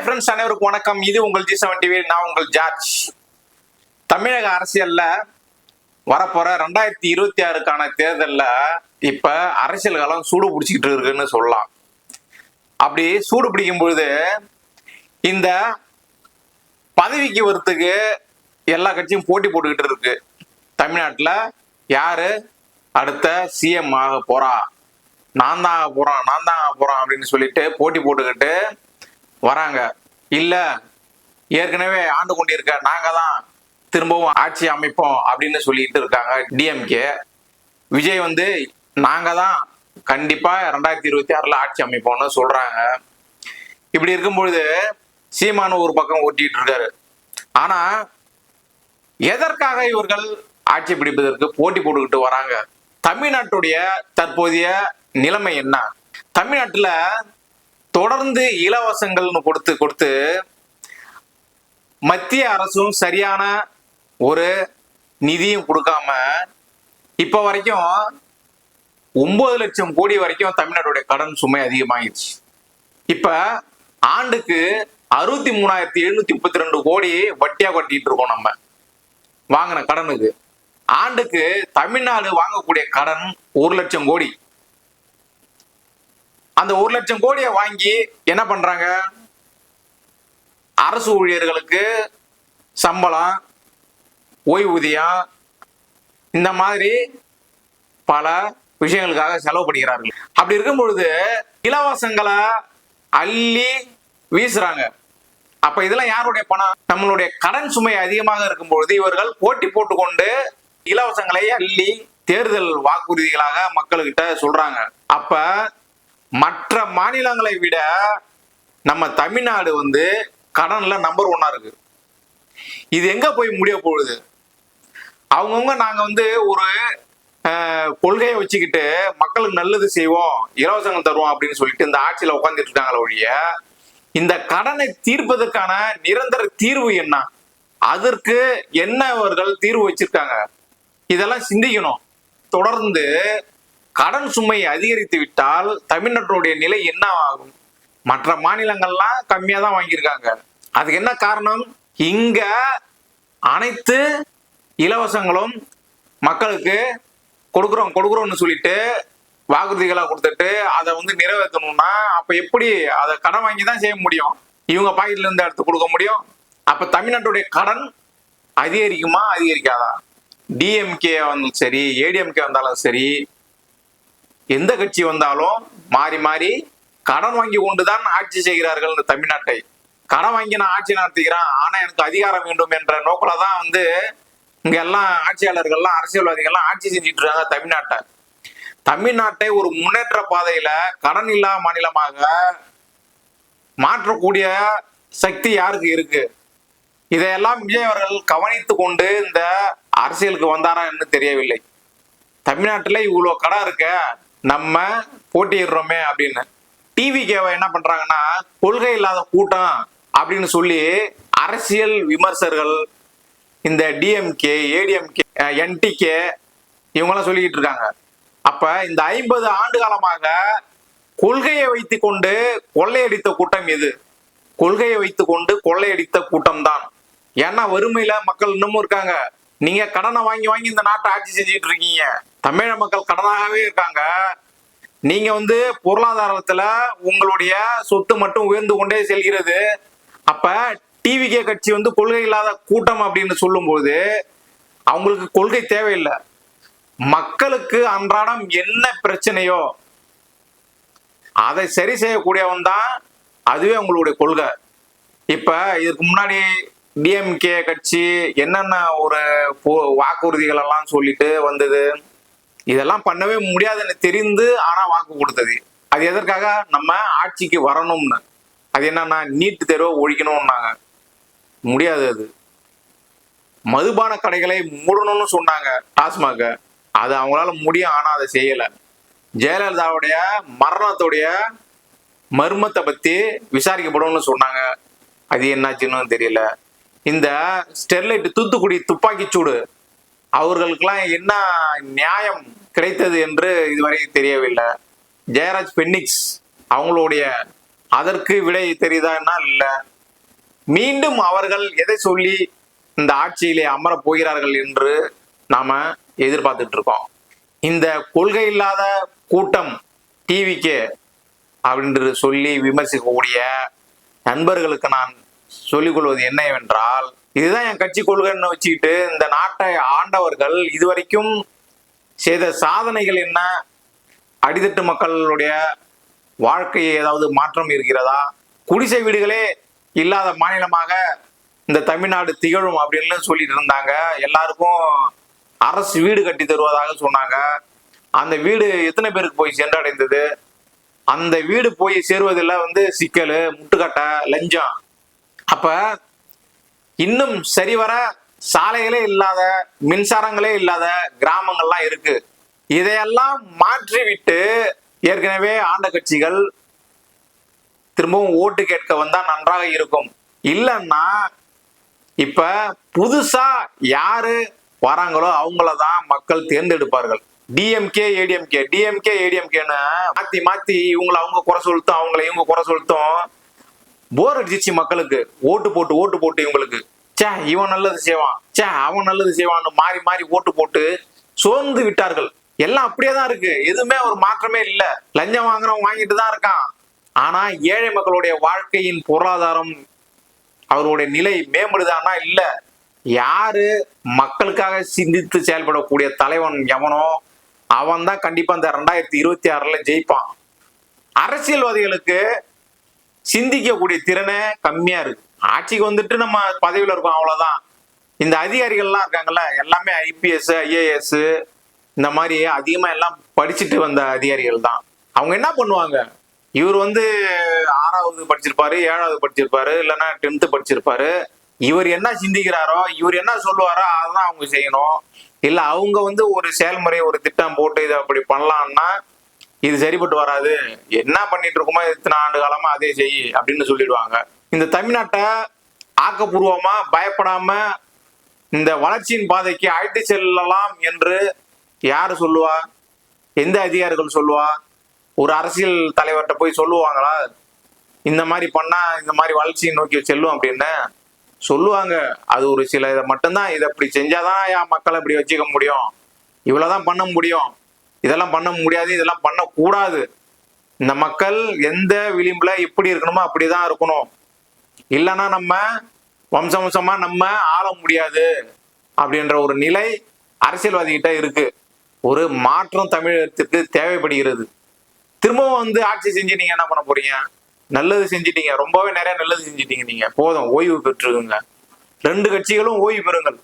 Hi friends அனைவருக்கும் வணக்கம். இது உங்கள் ஜி செவன் டிவி நான் உங்கள் ஜார்ஜ் தமிழக அரசியல்ல வரப்போற ரெண்டாயிரத்தி இருபத்தி ஆறுக்கான தேர்தல்ல இப்ப அரசியல் காலம் சூடு பிடிச்சிக்கிட்டு இருக்குன்னு சொல்லலாம். அப்படி சூடு பிடிக்கும் பொழுது இந்த பதவிக்கு வரத்துக்கு எல்லா கட்சியும் போட்டி போட்டுக்கிட்டு இருக்கு. தமிழ்நாட்டுல யாரு அடுத்த சிஎம் ஆக போறா? நான் தான் ஆக போறான் நான் தான் ஆக போறான் அப்படின்னு சொல்லிட்டு போட்டி போட்டுக்கிட்டு வராங்க. இல்ல ஏற்கனவே ஆண்டு கொண்டிருக்க நாங்க தான் திரும்பவும் ஆட்சி அமைப்போம் அப்படின்னு சொல்லிட்டு இருக்காங்க டிஎம்கே விஜய் வந்து நாங்க தான் கண்டிப்பா ரெண்டாயிரத்தி இருபத்தி ஆறுல ஆட்சி அமைப்போம்னு சொல்றாங்க. இப்படி இருக்கும் பொழுது சீமானு ஒரு பக்கம் ஓட்டிட்டு இருக்காரு. ஆனா எதற்காக இவர்கள் ஆட்சி பிடிப்பதற்கு போட்டி போட்டுக்கிட்டு வராங்க? தமிழ்நாட்டுடைய தற்போதைய நிலைமை என்ன? தமிழ்நாட்டுல தொடர்ந்து இலவசங்கள்னு கொடுத்து கொடுத்து மத்திய அரசும் சரியான ஒரு நிதியும் கொடுக்காம இப்ப வரைக்கும் ஒன்பது லட்சம் கோடி வரைக்கும் தமிழ்நாட்டுடைய கடன் சுமை அதிகமாகிடுச்சு. இப்ப ஆண்டுக்கு அறுபத்தி மூணாயிரத்தி எழுநூத்தி முப்பத்தி ரெண்டு கோடி வட்டியா கட்டிட்டு இருக்கோம் நம்ம. வாங்கின கடனுக்கு. ஆண்டுக்கு தமிழ்நாடு வாங்கக்கூடிய கடன் ஒரு லட்சம் கோடி. அந்த ஒரு லட்சம் கோடியை வாங்கி என்ன பண்றாங்க? அரசு ஊழியர்களுக்கு சம்பளம் ஓய்வூதியம் இந்த மாதிரி பல விஷயங்களுக்காக செலவு பண்ணுகிறார்கள் அப்படி இருக்கும் பொழுது இலவசங்களை அள்ளி வீசுறாங்க. அப்ப இதெல்லாம் யாருடைய பணம்? நம்மளுடைய கடன் சுமை அதிகமாக இருக்கும் பொழுது இவர்கள் போட்டி போட்டுக்கொண்டு இலவசங்களை அள்ளி தேர்தல் வாக்குறுதிகளாக மக்கள்கிட்ட சொல்றாங்க. அப்ப மற்ற மாநிலங்களை விட நம்ம தமிழ்நாடு வந்து கடன்ல நம்பர் ஒன்னா இருக்கு. இது எங்க போய் முடிய போகுது? அவங்கவுங்க நாங்க வந்து ஒரு கொள்கையை வச்சுக்கிட்டு மக்களுக்கு நல்லது செய்வோம் இலவசங்கள் தருவோம் அப்படின்னு சொல்லிட்டு இந்த ஆட்சியில உட்காந்துட்டு இருக்காங்களே ஒழிய இந்த கடனை தீர்ப்பதற்கான நிரந்தர தீர்வு என்ன? அதற்கு என்ன அவர்கள் தீர்வு வச்சிருக்காங்க? இதெல்லாம் சிந்திக்கணும். தொடர்ந்து கடன் சுமை அதிகரித்து விட்டால் தமிழ்நாட்டுடைய நிலை என்ன ஆகும் மற்ற மாநிலங்கள்லாம் கம்மியாக தான் வாங்கியிருக்காங்க. அதுக்கு என்ன காரணம்? இங்க அனைத்து இலவசங்களும் மக்களுக்கு கொடுக்குறோம் கொடுக்குறோம்னு சொல்லிட்டு வாக்குறுதிகளாக கொடுத்துட்டு அதை வந்து நிறைவேற்றணும்னா அப்போ எப்படி அதை கடன் வாங்கி தான் செய்ய முடியும்? இவங்க பாக்கெட்ல இருந்து எடுத்து கொடுக்க முடியும்? அப்போ தமிழ்நாட்டுடைய கடன் அதிகரிக்குமா அதிகரிக்காதா? டிஎம்கே வந்தாலும் சரி ஏடிஎம்கே வந்தாலும் சரி எந்த கட்சி வந்தாலும் மாறி மாறி கடன் வாங்கி கொண்டுதான் ஆட்சி செய்கிறார்கள் இந்த தமிழ்நாட்டை. கடன் வாங்கி நான் ஆட்சி நடத்துகிறேன் ஆனா எனக்கு அதிகாரம் வேண்டும் என்ற நோக்கில தான் வந்து இங்க எல்லாம் ஆட்சியாளர்கள்லாம் அரசியல்வாதிகள்லாம் ஆட்சி செஞ்சுட்டு இருக்காங்க தமிழ்நாட்டை. தமிழ்நாட்டை ஒரு முன்னேற்ற பாதையில கடன் இல்லா மாநிலமாக மாற்றக்கூடிய சக்தி யாருக்கு இருக்கு? இதையெல்லாம் விஜய் அவர்கள் கவனித்து கொண்டு இந்த அரசியலுக்கு வந்தாரா என்று தெரியவில்லை. தமிழ்நாட்டில் இவ்வளோ கடை இருக்க நம்ம போட்டியிடுறோமே அப்படின்னு. டிவிகேவை என்ன பண்றாங்கன்னா கொள்கை இல்லாத கூட்டம் அப்படின்னு சொல்லி அரசியல் விமர்சகர்கள் இந்த டிஎம்கே ஏடிஎம்கே என்டிகே இவங்கெல்லாம் சொல்லிக்கிட்டு இருக்காங்க. அப்ப இந்த ஐம்பது ஆண்டு காலமாக கொள்கையை வைத்து கொண்டு கொள்ளையடித்த கூட்டம் இது கொள்கையை வைத்து கொண்டு கொள்ளையடித்த கூட்டம் தான் ஏன்னா வறுமையில மக்கள் இன்னமும் இருக்காங்க. நீங்க கடனை வாங்கி வாங்கி இந்த நாட்டை ஆட்சி செஞ்சுட்டு இருக்கீங்க. தமிழக மக்கள் கடனாகவே இருக்காங்க. நீங்க வந்து பொருளாதாரத்துல உங்களுடைய சொத்து மட்டும் உயர்ந்து கொண்டே செல்கிறது. அப்ப டிவிகே கட்சி வந்து கொள்கை இல்லாத கூட்டம் அப்படின்னு சொல்லும்போது அவங்களுக்கு கொள்கை தேவையில்லை. மக்களுக்கு அன்றாடம் என்ன பிரச்சனையோ அதை சரி செய்யக்கூடியவன் தான் அதுவே உங்களுடைய கொள்கை. இப்ப இதுக்கு முன்னாடி டிஎம்கே கட்சி என்னென்ன ஒரு வாக்குறுதிகள் எல்லாம் சொல்லிட்டு வந்தது? இதெல்லாம் பண்ணவே முடியாதுன்னு தெரிந்து ஆனா வாக்கு கொடுத்தது. அது எதற்காக? நம்ம ஆட்சிக்கு வரணும்னு. அது என்னன்னா நீட் தேர்வை ஒழிக்கணும்னாங்க. முடியாது அது. மதுபான கடைகளை மூடணும்னு சொன்னாங்க டாஸ்மாக. அது அவங்களால முடியும் ஆனா அதை செய்யல. ஜெயலலிதாவுடைய மரணத்துடைய மர்மத்தை பத்தி விசாரிக்கப்படும்னு சொன்னாங்க. அது என்னாச்சுன்னு தெரியல. இந்த ஸ்டெர்லைட் தூத்துக்குடி துப்பாக்கிச்சூடு அவர்களுக்கெல்லாம் என்ன நியாயம் கிடைத்தது என்று இதுவரை தெரியவில்லை. ஜெயராஜ் பென்னிக்ஸ் அவங்களுடைய அதற்கு விடை தெரியுதான்னா இல்ல. மீண்டும் அவர்கள் எதை சொல்லி இந்த ஆட்சியிலே அமரப் போகிறார்கள் என்று நாம எதிர்பார்த்துட்டு இருக்கோம். இந்த கொள்கை இல்லாத கூட்டம் டிவிக்கு அப்படின்னு சொல்லி விமர்சிக்கக்கூடிய நண்பர்களுக்கு நான் சொல்லிக் கொள்வது என்னவென்றால் இதுதான் என் கட்சி கொள்கைன்னு வச்சுக்கிட்டு இந்த நாட்டை ஆண்டவர்கள் இதுவரைக்கும் செய்த சாதனைகள் என்ன? அடித்தட்டு மக்களுடைய வாழ்க்கையை ஏதாவது மாற்றம் இருக்கிறதா? குடிசை வீடுகளே இல்லாத மாநிலமாக இந்த தமிழ்நாடு திகழும் அப்படின்னு சொல்லிட்டு இருந்தாங்க. எல்லாருக்கும் அரசு வீடு கட்டி தருவதாக சொன்னாங்க. அந்த வீடு எத்தனை பேருக்கு போய் சென்றடைந்தது? அந்த வீடு போய் சேருவதில் வந்து சிக்கல் முட்டுக்கட்டை லஞ்சம். அப்ப இன்னும் சரிவர சாலைகளே இல்லாத மின்சாரங்களே இல்லாத கிராமங்கள்லாம் இருக்கு. இதையெல்லாம் மாற்றி விட்டு ஏற்கனவே ஆண்ட கட்சிகள் திரும்பவும் ஓட்டு கேட்க வந்தா நன்றாக இருக்கும். இல்லைன்னா இப்ப புதுசா யாரு வராங்களோ அவங்கள தான் மக்கள் தேர்ந்தெடுப்பார்கள். டிஎம்கே ஏடிஎம்கே டிஎம்கே ஏடிஎம்கேன்னு மாத்தி மாத்தி இவங்களை அவங்க குறை சொல்லிட்டும் அவங்கள இவங்க குறை சொல்லிட்டும். போர் அடிச்சிச்சு மக்களுக்கு. ஓட்டு போட்டு ஓட்டு போட்டு இவங்களுக்கு. சே இவன் நல்லது செய்வான். சே அவன் நல்லது செய்வான்னு மாறி மாறி ஓட்டு போட்டு சோர்ந்து விட்டார்கள். எல்லாம் அப்படியே தான் இருக்கு. எதுவுமே ஒரு மாற்றமே இல்லை. லஞ்சம் வாங்குறவன் வாங்கிட்டு தான் இருக்கான். ஆனா ஏழை மக்களுடைய வாழ்க்கையின் பொருளாதாரம் அவருடைய நிலை மேம்படுதானா இல்ல. யாரு மக்களுக்காக சிந்தித்து செயல்படக்கூடிய தலைவன் எவனோ அவன் தான் கண்டிப்பா இந்த ரெண்டாயிரத்தி இருபத்தி ஆறுல ஜெயிப்பான். அரசியல்வாதிகளுக்கு சிந்திக்கக்கூடிய திறனே கம்மியா இருக்கு. ஆட்சிக்கு வந்துட்டு நம்ம பதவியில இருக்கோம் அவ்வளவுதான். இந்த அதிகாரிகள்லாம் இருக்காங்கல்ல எல்லாமே ஐபிஎஸ் ஐஏஎஸ் இந்த மாதிரி அதிகமா எல்லாம் படிச்சுட்டு வந்த அதிகாரிகள் தான். அவங்க என்ன பண்ணுவாங்க? இவர் வந்து ஆறாவது படிச்சிருப்பாரு ஏழாவது படிச்சிருப்பாரு இல்லைன்னா டென்த்து படிச்சிருப்பாரு. இவர் என்ன சிந்திக்கிறாரோ இவர் என்ன சொல்லுவாரோ அதான் அவங்க செய்யணும். இல்லை அவங்க வந்து ஒரு செயல்முறை ஒரு திட்டம் போட்டு இதை அப்படி பண்ணலாம்னா இது சரிப்பட்டு வராது. என்ன பண்ணிட்டு இருக்கோமோ இத்தனை ஆண்டு காலமா அதே செய் அப்படின்னு சொல்லிடுவாங்க. இந்த தமிழ்நாட்டை ஆக்கப்பூர்வமா பயப்படாம இந்த வளர்ச்சியின் பாதைக்கு அழைத்து செல்லலாம் என்று யார் சொல்லுவா? எந்த அதிகாரிகள் சொல்லுவா? ஒரு அரசியல் தலைவர்கிட்ட போய் சொல்லுவாங்களா? இந்த மாதிரி பண்ணா இந்த மாதிரி வளர்ச்சியை நோக்கி செல்லும் அப்படின்னு சொல்லுவாங்க. அது ஒரு சில இதை மட்டும்தான். இதை இப்படி செஞ்சாதான் என் மக்களை இப்படி வச்சுக்க முடியும். இவ்வளவுதான் பண்ண முடியும். இதெல்லாம் பண்ண முடியாது இதெல்லாம் பண்ணக்கூடாது. இந்த மக்கள் எந்த விளிம்புல எப்படி இருக்கணுமோ அப்படிதான் இருக்கணும். இல்லைன்னா நம்ம வம்ச வம்சமா நம்ம ஆள முடியாது அப்படின்ற ஒரு நிலை அரசியல்வாதி கிட்ட இருக்கு. ஒரு மாற்றம் தமிழகத்திற்கு தேவைப்படுகிறது. திரும்பவும் வந்து ஆட்சி செஞ்சு நீங்க என்ன பண்ண போறீங்க? நல்லது செஞ்சிட்டீங்க. ரொம்பவே நிறைய நல்லது செஞ்சிட்டீங்க நீங்க. போதும். ஓய்வு பெற்றுக்குங்க. ரெண்டு கட்சிகளும் ஓய்வு பெறுங்கள்.